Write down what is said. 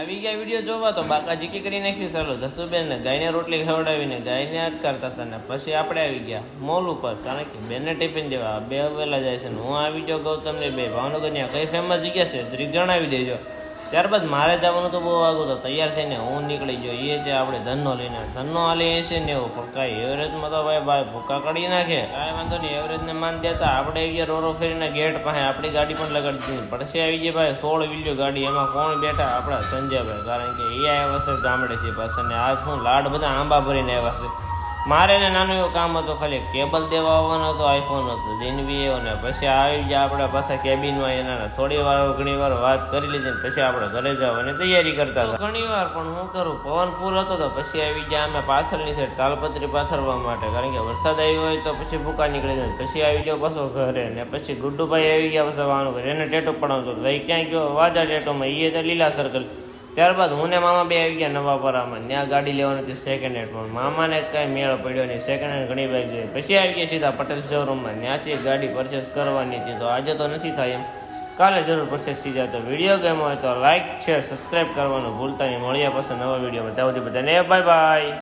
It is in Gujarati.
આવી ગયા વીડિયો જોવા તો બાકા જીકી કરી નાખ્યું. ચાલો ધસુબેન ને ગાયને રોટલી ખવડાવીને ગાયને અટકારતા હતા ને પછી આપણે આવી ગયા મોલ ઉપર. કારણ કે બેને ટિફિન દેવા. બે વહેલા જાય છે હું આવી જાઉં કહું તમને બે. ભાવનગરની આ કઈ ફેમસ જગ્યા છે? જરીક જણાવી દેજો. ત્યારબાદ મારે જવાનું તો બહુ આગું તો તૈયાર થઈને હું નીકળી ગયો. એ જે આપણે ધનનો લઈને, ધનનો હાલી છે ને એવું. પણ કાંઈ એવરેજમાં તો ભાઈ ભાઈ ભૂકા કાઢી નાખે. કાંઈ વાંધો નહીં, એવરેજને માન દેતા આપણે આવી ગયા રોરો ફેરીને ગેટ પાસે આપણી ગાડી પણ લગાડી દીધી. પડશે આવી ગઈ ભાઈ સોળ વિલ્યો ગાડી. એમાં કોણ બેઠા? આપણા સંજયભાઈ. કારણ કે એ આવ્યા છે ગામડેથી પાછા ને આજ હું લાડ બધા આંબા ભરીને આવ્યા છે. મારે ને નાનું એવું કામ હતું ખાલી કેબલ દેવા આવવાનો હતો આઈફોન હતો દિનવી એવો ને પછી આવી ગયા આપણે પાછા કેબિનમાં એના થોડી વાર, ઘણી વાર વાત કરી લીધી ને પછી આપણે ઘરે જવાની તૈયારી કરતા હતા. ઘણી વાર પણ હું કરું, પવન પૂર હતો તો પછી આવી ગયા અમે પાછળની સાઈડ તાલપત્રી પાથરવા માટે, કારણ કે વરસાદ આવ્યો હોય તો પછી ભૂકા નીકળી જાય પછી આવી ગયો પાછો ઘરે ને પછી ગુડ્ડુભાઈ આવી ગયા પછી વાનું એને ટેટો પડાવતો ભાઈ ક્યાં ગયો? વાજા ટેટોમાં એ તો લીલા સર્કલ ત્યારબાદ હું ને મામા બે આવી ગયા નવાપરામાં ત્યાં ગાડી લેવાની હતી સેકન્ડ હેન્ડ પણ મામાને કાંઈ મેળ પડ્યો નહીં. સેકન્ડ હેન્ડ ઘણી બાઈક જોઈ. પછી આવી ગયા સીધા પટેલ શોરૂમમાં. ત્યાંથી ગાડી પરચેસ કરવાની હતી. તો આજે તો નથી થાય એમ. કાલે જરૂર પરચેસ થઈ જાય. તો વીડિયો ગેમ હોય તો લાઇક શેર સબસ્ક્રાઈબ કરવાનું ભૂલતા નહીં. મળ્યા પછી નવા વિડીયોમાં ત્યાં સુધી બધાને બાય બાય